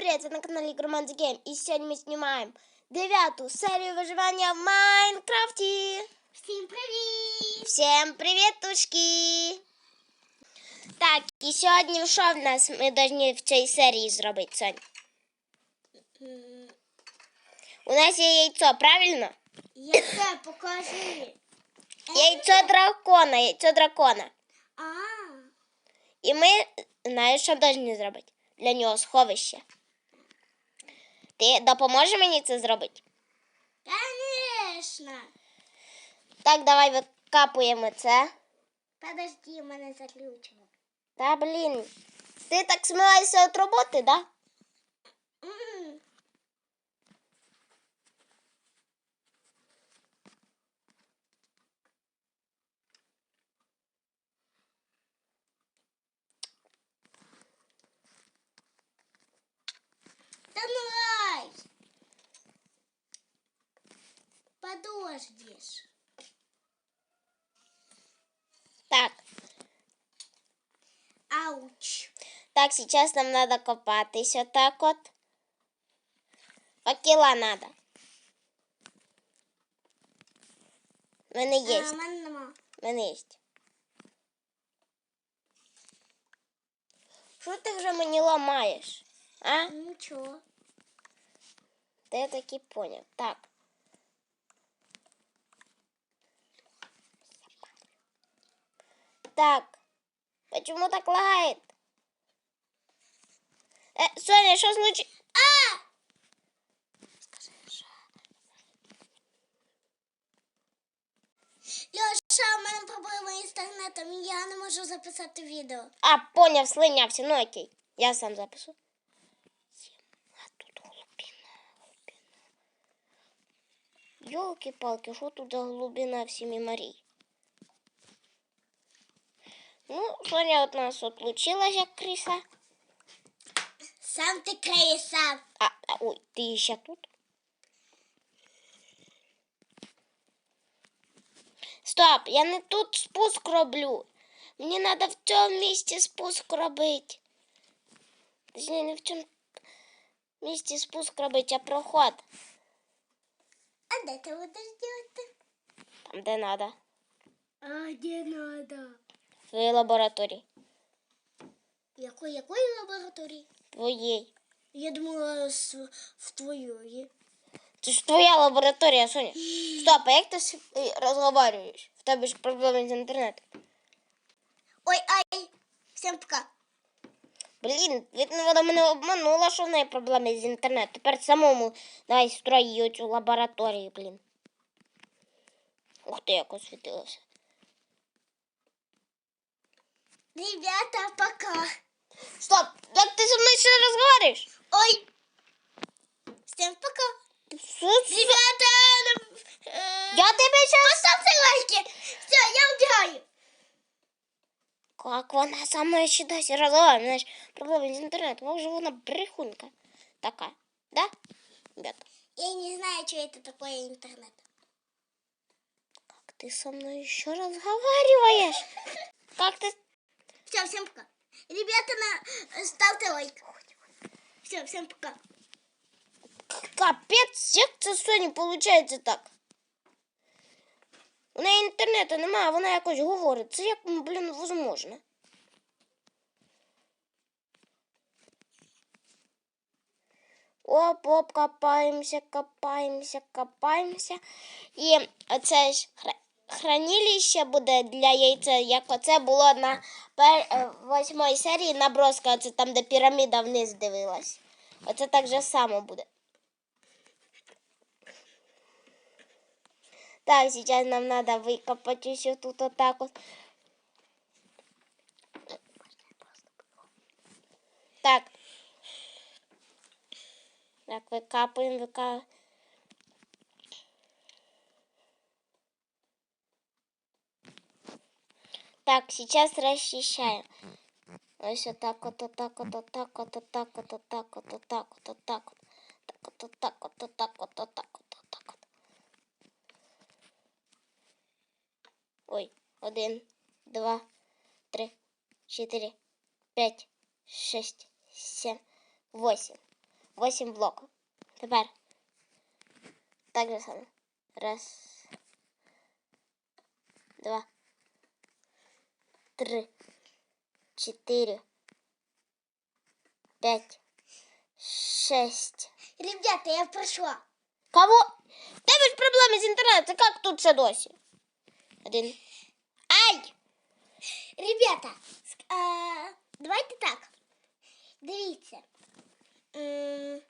привет! Вы на канале Громанди Гейм. И сегодня мы снимаем девятую серию выживания в Майнкрафте. Всім привіт! Всем приветушки! Так, і сьогодні що в нас ми повинні в цій серії зробити, Сонь? У нас є яйцо, правильно? Яке покажи. Яйцо дракона, яйцо дракона. А, І ми, знаєш, що повинні зробити? Для нього сховище. Ти допоможеш мені це зробити? конечно. Так, давай викапуємо це. Подожди, у мене заключено. Та блін. Ти так смилаєшся від роботи, так? Да Подождешь. Так. Ауч. Так, сейчас нам надо копатись отак от. Факела надо. В мене є. А, мене нема. В мене є. Що ти вже мені ламаєш? А? Нічого. Та я таки понял. Так. Так. Почему так лагает? Э, Соня, что случилось? А! Льоша, у мене проблема з інтернетом, я не можу записати відео. А, понял, слинявся. Ну окей. Я сам запишу. А тут глубина, глубина. Ёлки-палки, что тут за глубина в семи морей? Ну, Соня от нас отлучилась, як криса. Сам ти криса. А, а, ой, ты еще тут? Стоп, я не тут спуск роблю. Мені треба в цьому місці спуск робити. Точніше, не в цьому місці спуск робити, а проход. А де ти будеш робити? Там, де треба. А де надо? В лабораторії. Якої, якої лабораторії? Твоєї. Я думала, в твоєї. Це ж твоя лабораторія, Соня. Стоп, а як ти е, розговорюєш? В тебе ж проблеми з інтернетом. Ой, ай! Всім пока. Блін, видно, вона мене обманула, що в неї проблеми з інтернетом. Тепер самому давай строй її цю лабораторію, блін. Ух ти, як освітилося. Ребята, пока. Стоп! Як ти зі мною ще розговорюєш? Ой. Всім пока. Що це? Ребята, э, Я тебе зараз... поставте лайки. Все, я убегаю. Як вона со мною ще досі розговорює? У мене ж проблеми з інтернетом. Може вона брехунка така, да? Ребята, Я не знаю, что это такое интернет. як ти со мною ще розговорюєш? Як ти... Все, всем пока. Ребята, на... ставьте лайк. Все, всем пока. Капець, як це Соні виходить так? У неї інтернету немає, а вона якось говорить. Це як, блін, возможно. Оп, оп, копаємося, копаємося, копаємося. І оце ж хра- хранилище буде для яйця, як оце було на пер... е, восьмій серії наброска, оце там, де піраміда вниз дивилась. Оце так же само буде. Так, сейчас нам надо выкопать еще тут вот так вот. Так. Так, выкапываем, выкапываем. Так, сейчас расчищаем. Ось отак от, отак от, отак от, отак от, отак от, отак от, отак от. Так от, отак от, отак от, отак от, отак от. Ой, один, два, три, чотири, п'ять, шість, сім, восемь. 8 блоків. Тепер. Так же само. Раз. Два. Три. Чотири. П'ять. Шесть. Ребята, я пройшла. Кого? Тебе ж проблеми з інтернетом. Як тут ще досі? Один. Ай! Ребята, ск- а, давайте так. Дивіться. М,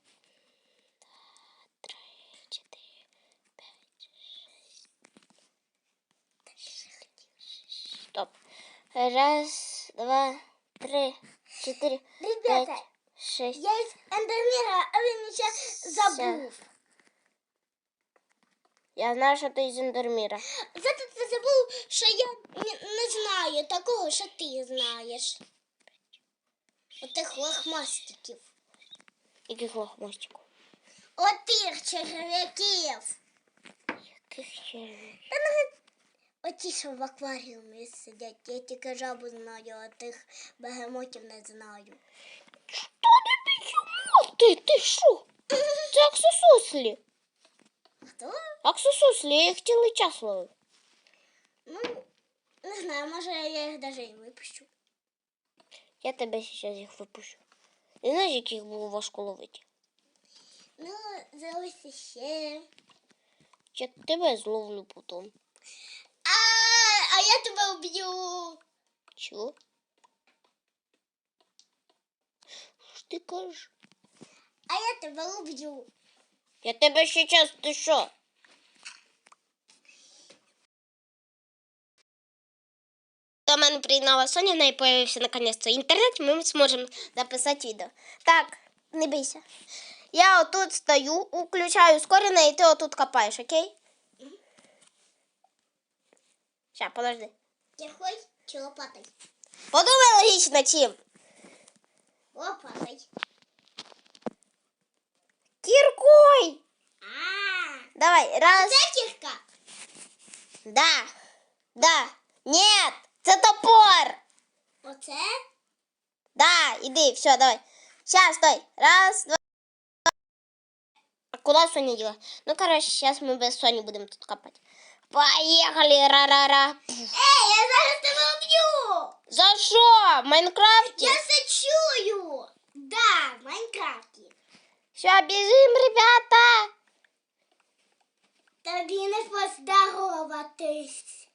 Три, чотири, п'ять, шесть. Стоп. Раз, два, три, чотири, Ребята, п'ять, шесть. я із Ендерміра, а він ще забув. Я знаю, що ти із Ендерміра. Зато ти забув, що я не, не знаю такого, що ти знаєш. Отих лохмастиків. Яких лохмостиків? Отих черв'яків. Яких червів? Та ну, оті, що в акваріумі сидять. Я тільки жабу знаю, а тих бегемотів не знаю. Що ти чому? Ти, що? Це аксесуслі. Хто? Аксесуслі, я їх цілий час ловив. Ну, не знаю, може я їх навіть і випущу. Я тебе зараз їх випущу. Ти знаєш, яких було важко ловити? Ну, залишиться ще. Я тебе зловлю потім. А, а я тебе вб'ю. Чого? Що ж ти кажеш? А я тебе вб'ю. Я тебе ще час, ти що? До мене приєднала Соня, в неї появився наконец-то інтернет, ми зможемо записати відео. Так, не бійся. Я отут стою, включаю скорене, і ти отут копаєш, окей? Ща, подожди. Тихой чи лопатой? Подумай логічно чим. Лопатой. Кіркой! А, Давай, раз. це кірка. Да. Да. Нет, це топор. Оце? Да, иди, все, давай. Сейчас, стой. Раз, два. А куда Соня дела? Ну, короче, сейчас мы без Сони будем тут копать. Поехали, ра-ра-ра. Эй, я зараз тебе убью. За что? В Майнкрафте? Я сочую. Да, в Майнкрафте. Все, бежим, ребята. Тобі не поздороватись.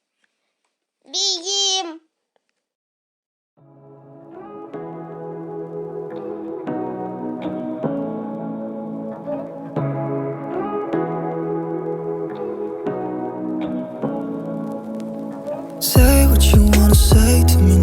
Бегим. Say to me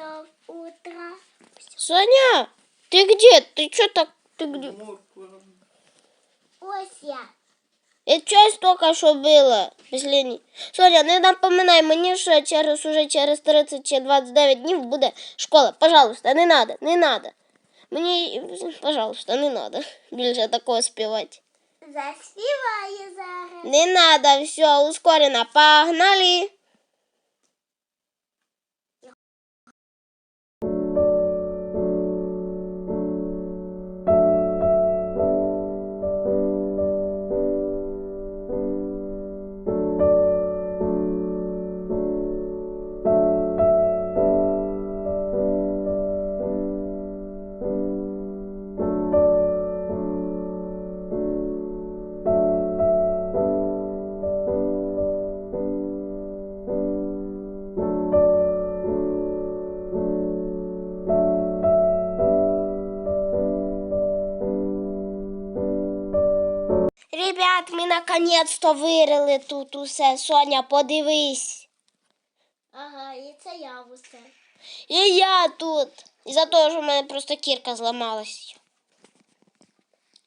часов утра. Соня, ты где? Ты что так? Ты где? Ось я. Это час только що було. Після... Соня, не напоминай мені, що через уже через 30 чи 29 днів буде школа. Пожалуйста, не надо, не надо. Мені, пожалуйста, не надо більше такого співати. Заспіваю зараз. Не надо, все, ускорено, погнали. Наконець-то вирили тут усе. Соня, подивись. Ага, і це я усе. І я тут. Із-за того, що в мене просто кірка зламалась.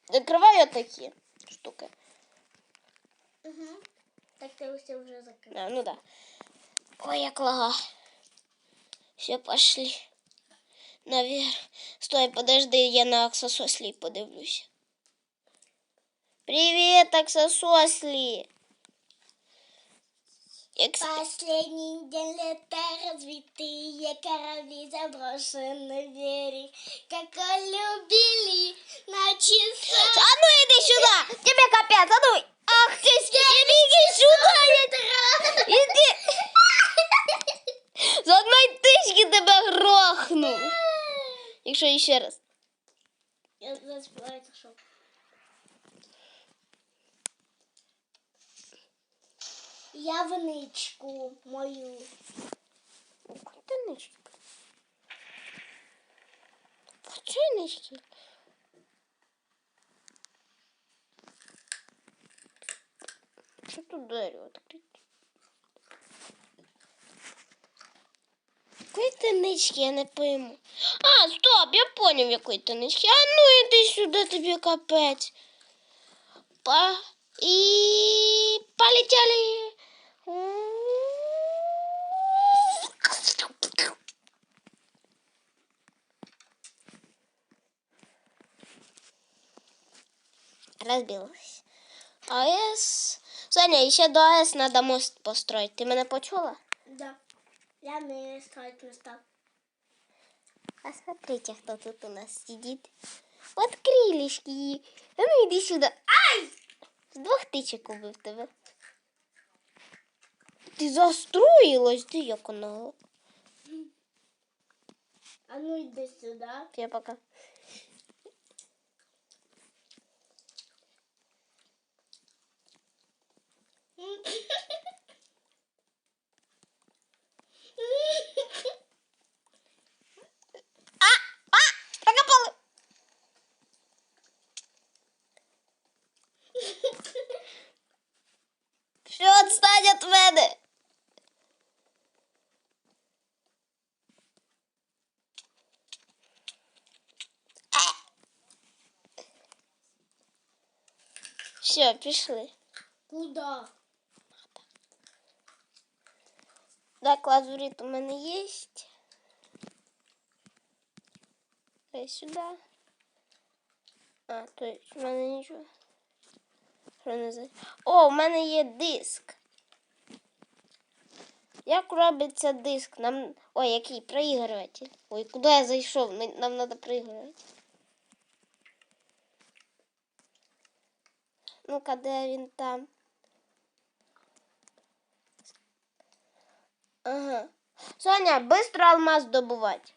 Закриваю такі штуки. Угу. Так ти усе вже закрив. А, ну да. Ой, як лага. Все, пошли. Наверх. Стой, подожди, я на Аксосослі подивлюся. Привіт, Аксосослі. Як... с- Последний день лета развитые корабли заброшены в берег, как любили на часах. А ну иди сюда! Тебе капец, а ну! Ах ты, с- иди сюда! я- Иди! З одної тички тебе грохну. Якщо ще раз. Я вничку мою. Тинички. Вчинички. Що тут двері відкриті? Якої тинички, я не пойму. А, стоп, я поняв, якої тинички. А ну іди сюди, тобі капець. Па... І полетіли. Разбилась. АЭС. Соня, еще до АЭС надо мост построить. Ты меня почула? Да. Я не строить места. А смотрите, кто тут у нас сидит. Вот крылышки. А ну иди сюда. Ай! С двух тычек убив тебе. Ти застроїлась, ти як вона. А ну йди сюди. Я пока. А! Все, пішли. Куда? Так, лазурит у мене є. Дай сюди. А, то есть у мене нічого. Що не за... О, у мене є диск. Як робиться диск? Нам. Ой, який проігруватель. Ой, куди я зайшов? Нам треба проігрувати. Ну-ка, де він там? Ага. Соня, быстро алмаз добывать.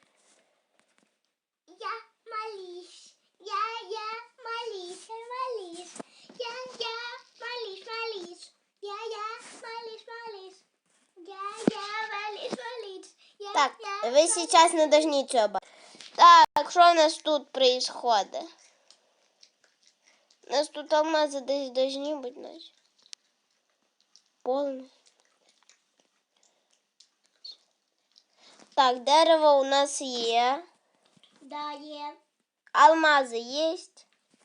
Я молись, я, я молись, молись, я, я молись, молись, я, я молись, молись, я, я молись, молись, я, Так, я, вы сейчас не должны цього бачити. Так, що у нас тут происходит? У нас тут алмази десь должны бути, наче. Повний. Так, дерево у нас є. Да, є. Алмази є.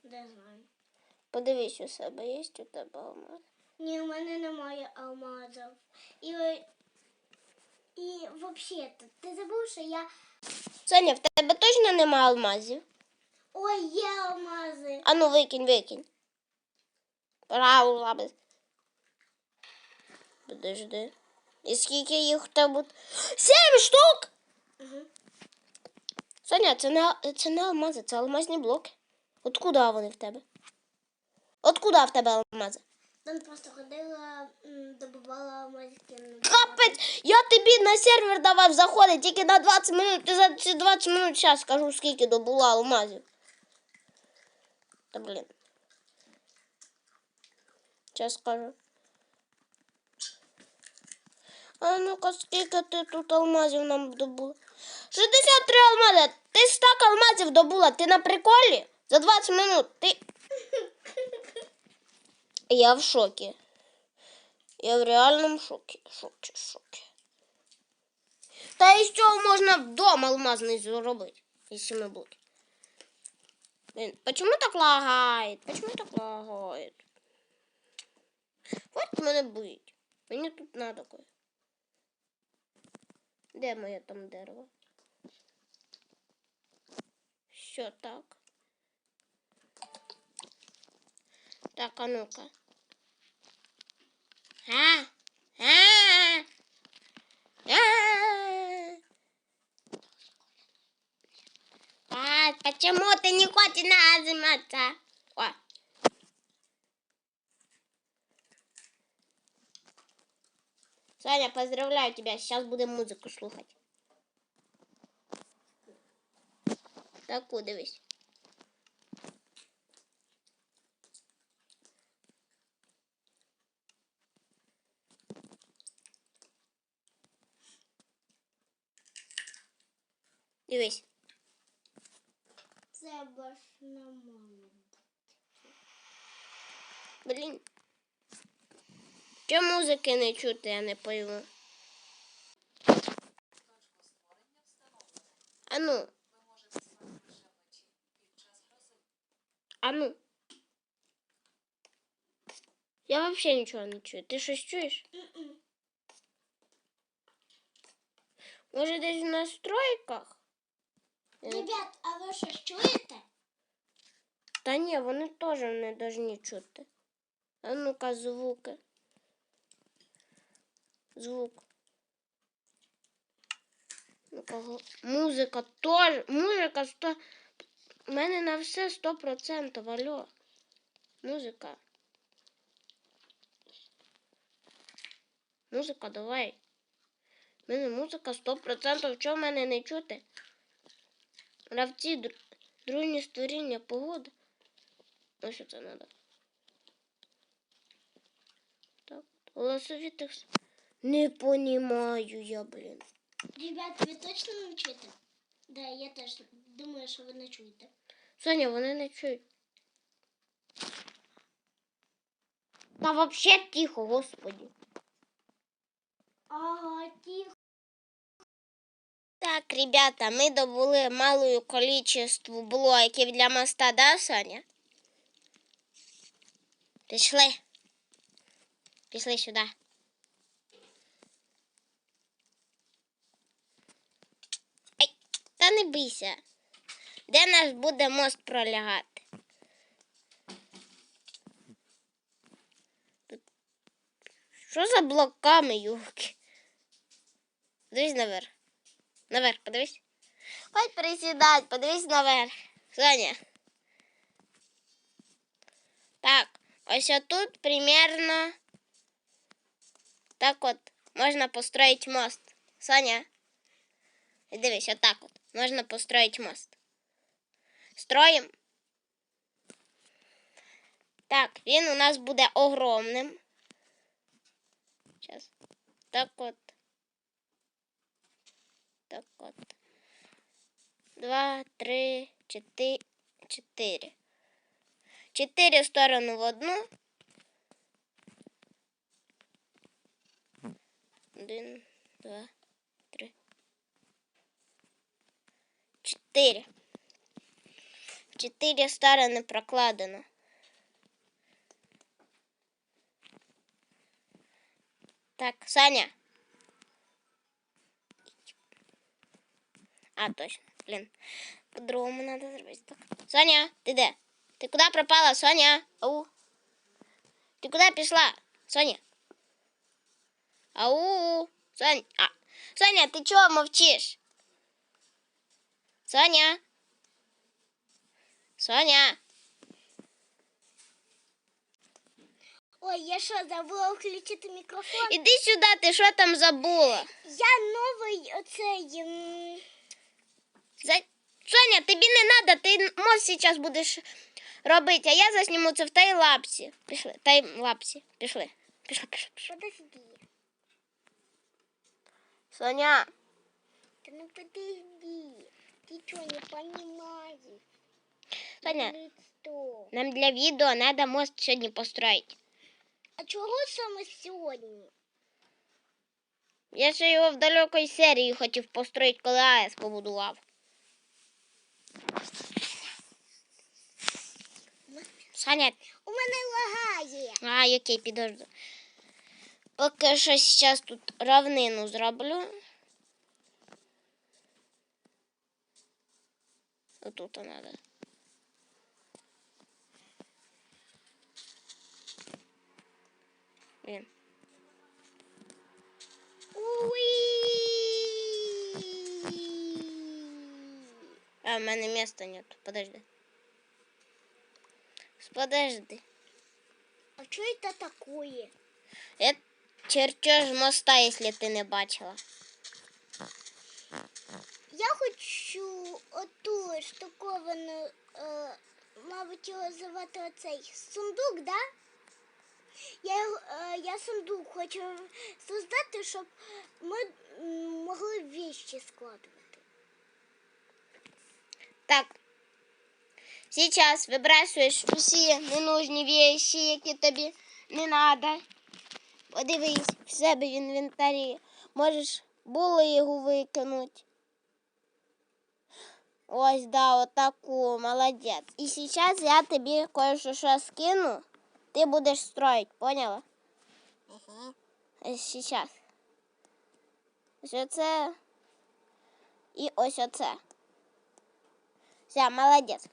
Не знаю. Подивись у себе, є у тебе алмаз. Ні, у мене немає алмазів. І, і взагалі, ти забув, що я... Соня, в тебе точно нема алмазів? Ой, є алмази. А ну викинь, викинь. Браво, лаби. Подожди. І скільки їх тебе? буде? Сім штук! Угу. Соня, це не, це не алмази, це алмазні блоки. Откуда вони в тебе? Откуда в тебе алмази? Там просто ходила, м, добувала алмазики. Капець, я тобі на сервер давав заходити тільки на 20 минут. Ти за ці 20 минут зараз скажу, скільки добула алмазів. Та блін. Зараз скажу. А ну-ка, скільки ти тут алмазів нам добула? 63 алмази. Ти стак алмазів добула. Ти на приколі? За 20 минут. Ти. Я в шокі. Я в реальному шокі. Шокі, шокі. Та із цього можна дом алмазний зробити. Із семи блоків. Блин, почему так лагает? Почему так лагает? Вот мене бить. Мені тут надо кое. Де моє там дерево? Що так? Так, а ну-ка. А? Почему ты не хочешь называться? О. Саня, поздравляю тебя. Сейчас будем музыку слухать. Таку дивись. Дивись. Це баш на маму. Блін. Чому музики не чути, я не пойму. А ну. А ну. Я вообще нічого не чую. Ти щось чуєш? Може десь в настройках? Не- Ребят, а ви щось чуєте? Та ні, вони теж не повинні чути. А ну-ка, звуки. Звук. Ну-ка, музика теж. Музика сто. У мене на все 100%, алло. Музика. Музика, давай. У мене музика 100%. Чого в мене не чути? Гравці, др... друйні створіння, погода. Ну, що це треба? Так, голосові текст. Не понімаю я, блін. Ребят, ви точно не чуєте? Да, я теж думаю, що ви не чуєте. Соня, вони не чують. Та вообще тихо, господи. Ага, тихо. Так, ребята, ми добули малую количеству блоків для моста, да, Соня? Пішли. Пішли сюди. Ай, та не бийся. Де наш буде мост пролягати? Що за блоками, юрки? Дивись наверх. Наверх, подивись. Хватит присідати, подивись наверх. Соня. Так, ось тут примерно так от можна построить мост. Соня. І дивись, отак от. Можна построить мост. Строїм. Так, він у нас буде огромним. Сейчас. Так от. Так от. Два, три, чотири. Чотири. Чотири в в одну. Один, два, три. Чотири. Чотири сторони прокладено. Так, Саня. А, точно. Блин. По-другому надо зробити так. Соня, ти де? Ти куди пропала, Соня? Ау. Ти куди пішла? Соня? Ау. Соня. А. Соня, ти чого мовчиш? Соня. Соня. Ой, я що, забула включити мікрофон? Іди сюди, ти що там забула? Я новий оцей. м, За... Соня, тобі не треба, ти мост зараз будеш робити, а я засніму це в тайлапсі. Пішли, таймлапсі. Пішли. Пішли, пішли, пішли. Подожди. Соня, Та ну подожди. Ти що, не понимаєш? Соня, нам для відео треба мост сьогодні построїти. А чого саме сьогодні? Я ще його в далекій серії хотів построїти, коли АЕС побудував. Саня, У мене лагає. а який підожди. Поки що зараз тут равнину зроблю. Отут треба. Блін. А, в мене місця нет. Подожди. Подожди. А що це таке? Это чертеж моста, если ты не бачила. Я хочу оту штуковану, е, мабуть, його звати оцей сундук, да? Я, е, я сундук хочу создати, щоб ми могли вещи складувати. Так. Сейчас вибрасуєш усі ненужні вещи, які тобі не надо. Подивись в себе в інвентарі. Можеш булигу викинути. Ось, да, отаку, молодець. І зараз я тобі кое-що що скину. Ти будеш строїть, поняла? Ага. Сейчас. Ось оце. І ось оце. Все, молодець.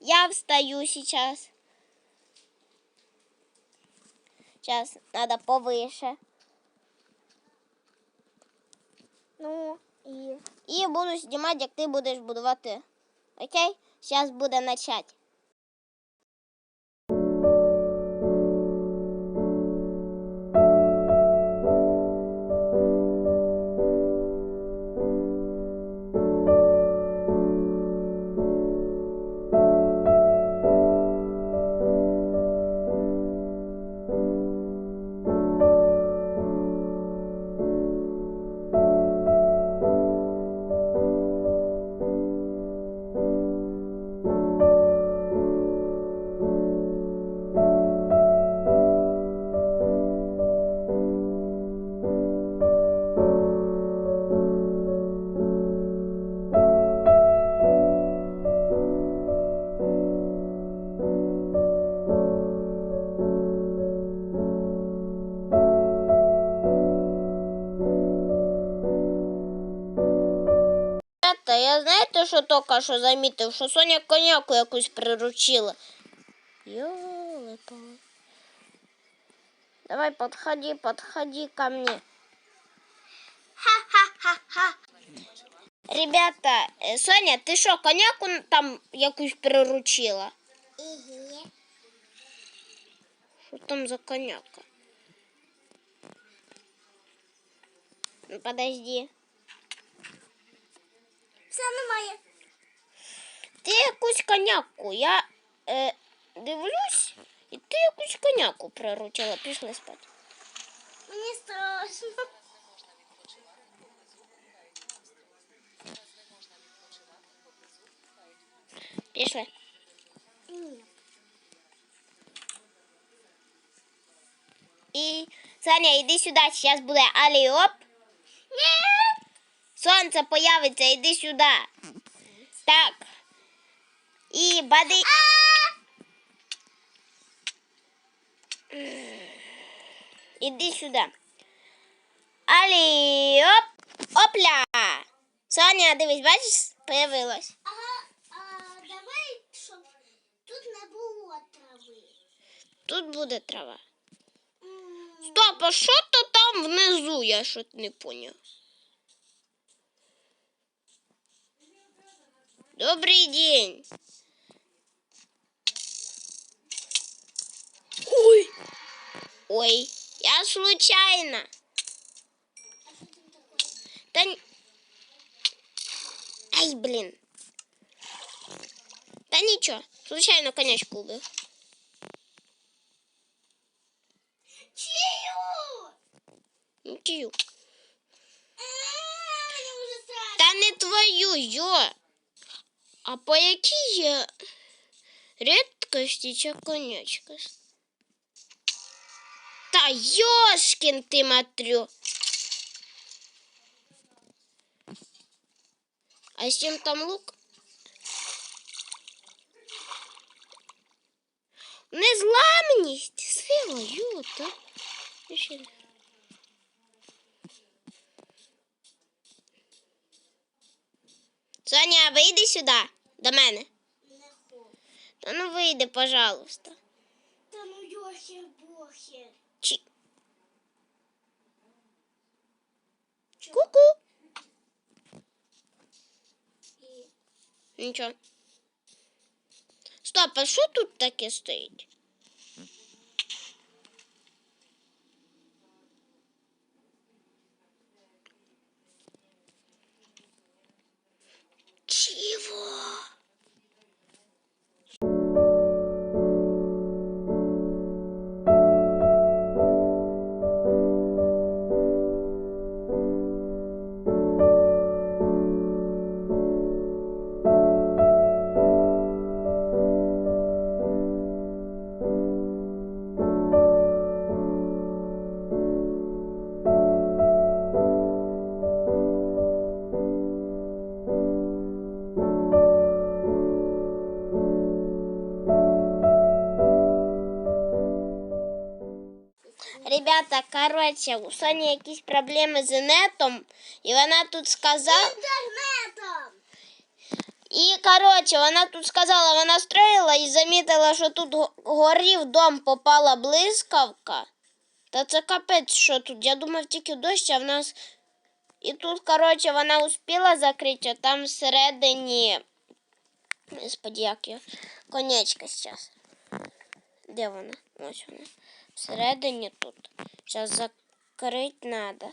Я встаю сейчас. Сейчас надо повыше. Ну, і І буду знімати, як ти будеш будувати. Окей? Зараз буде начать. Та я знаєте, що тільки що замітив, що Соня коняку якусь приручила. Йоли Давай подходи, подходи ко мне. ха-ха-ха-ха. Ребята, е, Соня, ти що, коняку там якусь приручила? Ігі. Що там за коняка? Ну, подожди. Все немає. Ти якусь коняку. Я е, дивлюсь, і ти якусь коняку приручила. Пішли спати. Мені страшно. Пішли. Ні. І Саня, іди сюди, зараз буде аліоп. Ні. Сонце появиться, іди сюди. Так. І бади. Іди сюди. Аліоп. Опля. Соня, дивись, бачиш, появилась. Ага, а давай, щоб тут не було трави. Тут буде трава. Стоп, а що то там внизу? Я щось не поняв. Добрий день. Ой. Ой, я случайно. А що там таке? Та... н- Ай, блін. Та нічого, случайно конячку убив. Чию? Нічию. А, Мені вже страшно. Та не твою, йо. А по якій рідкості чи конячка? Та йошкін ти матрю. А з чим там лук? Незламність, сила, юта. Ще. Соня, вийди сюди, до мене. Не хочу. Та ну вийди, пожалуйста. Та ну йохер бохер. Чи... Ку-ку. І Нічого. Стоп, а що тут таке стоїть? Ребята, у Соні якісь проблеми з інетом, і вона тут сказала. інтернетом. І, коротше, вона тут сказала, вона строїла і замітила, що тут горів дом попала блискавка. Та це капець, що тут. Я думав тільки дощ, а в нас. І тут, коротше, вона успіла закрити, а там всередині. Господи, як я. Конечка зараз. Де вона? Ось вона. Всередині тут. Зараз закрити треба.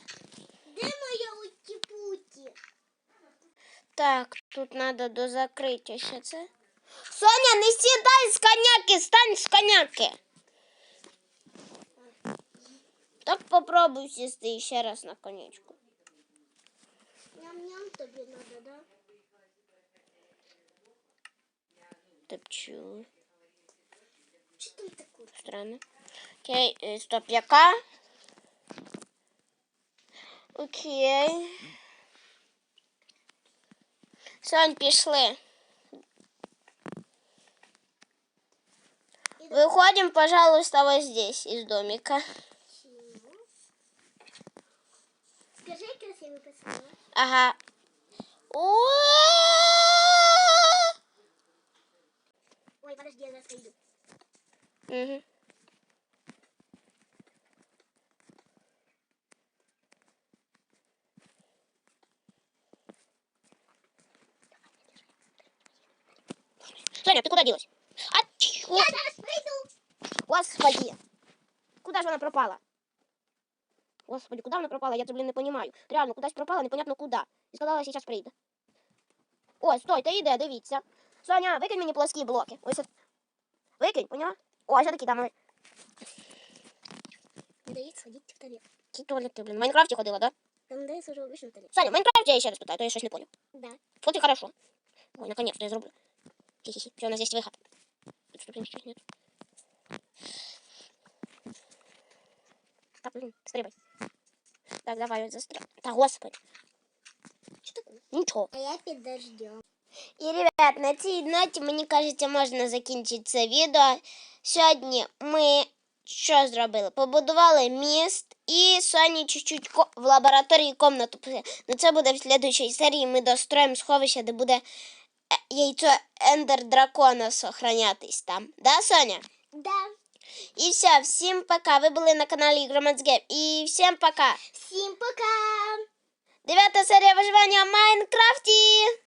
Де моя уті-путі? Так, тут надо до закриття ще це. Соня, не сідай з коняки, стань з коняки. Так попробуй сісти ще раз на конячку. Ням-ням тобі надо, да? Топчу. Що там таке? Странно. Окей, е, стоп, яка? Окей. Сонь, пішли. Выходим, пожалуйста, вот здесь, из домика. Скажи красивий пацан. Ага. Ой, подожди, я зараз прийду. Мгм. Соня, ты куда делась? А, чё? Я зараз прийду. Господи! Куда же она пропала? Господи, куда она пропала? Я это, блин, не понимаю. Реально, кудись пропала, непонятно куда. І сказала, сейчас прийде. Ой, стой, ти йде, дивіться. Соня, викинь мені плоскі блоки. Ось. от. Викинь, поняла? О, що такі там? ви? Не дається ходити в туалет. Які туалети, блін. В Майнкрафті ходила, да? Там не дається вже обичний туалет. Саня, в Майнкрафті я ще раз питаю, то я щось не понял. Да. Вот и хорошо. Ой, наконец-то я зроблю. Хи-хи-хи. Все, у нас есть выход. Тут что, блин, чуть нет. Так, блин, стрибай. Так, давай, застрял. Да, господи. Що таке? Нічого. А я під дождем. І, ребят, на цій ноті, мені кажеться, можна закінчити це відео. Сьогодні ми що зробили? Побудували міст і Соні чуть-чуть в лабораторії комнату. Ну це буде в слідчій серії. Ми достроїмо сховище, де буде яйцо Эндер дракона сохранятись там. Да, Соня? Да. И все, всем пока. Вы были на каналі Гейм. И всем пока. Всем пока. Девятая серия выживания в Майнкрафті.